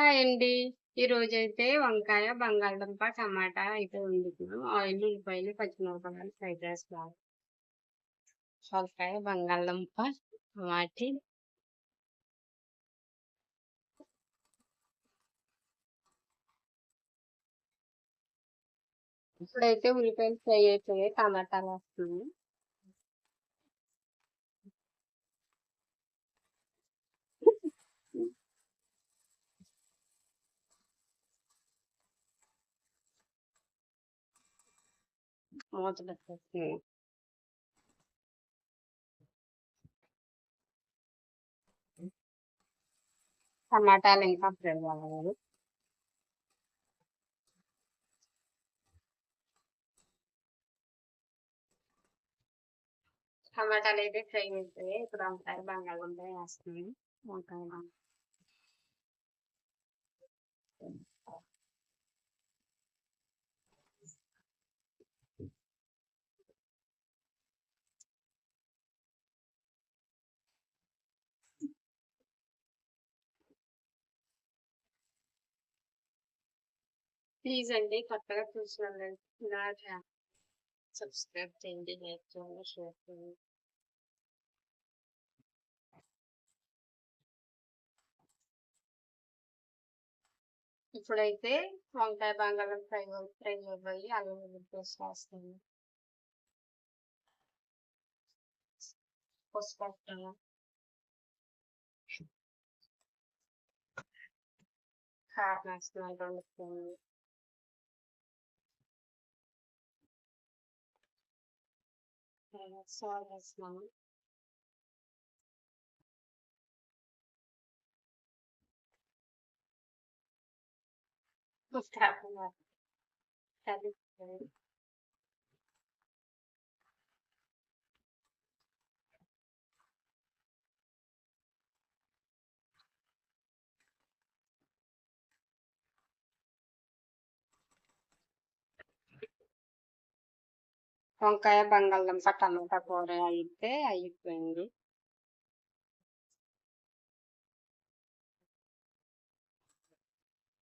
Hi అండి. ఈరోజైతే వంకాయ, బంగాళదుంప, టమాటా అయితే వండుతున్నాం. ఆయిల్, ఉల్లిపాయలు, పచ్చిమిరపకాయలు ఫ్రైడ్ రైస్ లాగా. వంకాయ, బంగాళదుంప, టమాటి ఇప్పుడైతే ఉల్లిపాయలు ఫ్రై అయిపోయాయి. టమాటాలు వస్తుంది మూత పెట్టేస్తున్నాము. టమాటాలు ఇంకా ఫ్రై అవ్వాలి. టమాటాలు అయితే ఫ్రై అవుతాయి ఇప్పుడు వంకాయ, బంగాళదుంప వేస్తున్నాము. వంకాయ ప్లీజ్ అండి కొత్తగా చూసిన నా సబ్స్క్రైబ్ చేయండి లైక్ చేయండి షేర్ చేయండి. ఇప్పుడైతే వంకాయ బంగాళం ఫ్రై ఫ్రై అయిపోయి అల్లం వెల్లుల్లి వేస్తాను. పసుపు వేస్తాను కారం వేస్తున్నాను రెండు స్పూన్లు. and I is not. Just tap on that. That is great. వంకాయ బంగాళదుంప టమాటా కూర అయితే అయిపోయింది.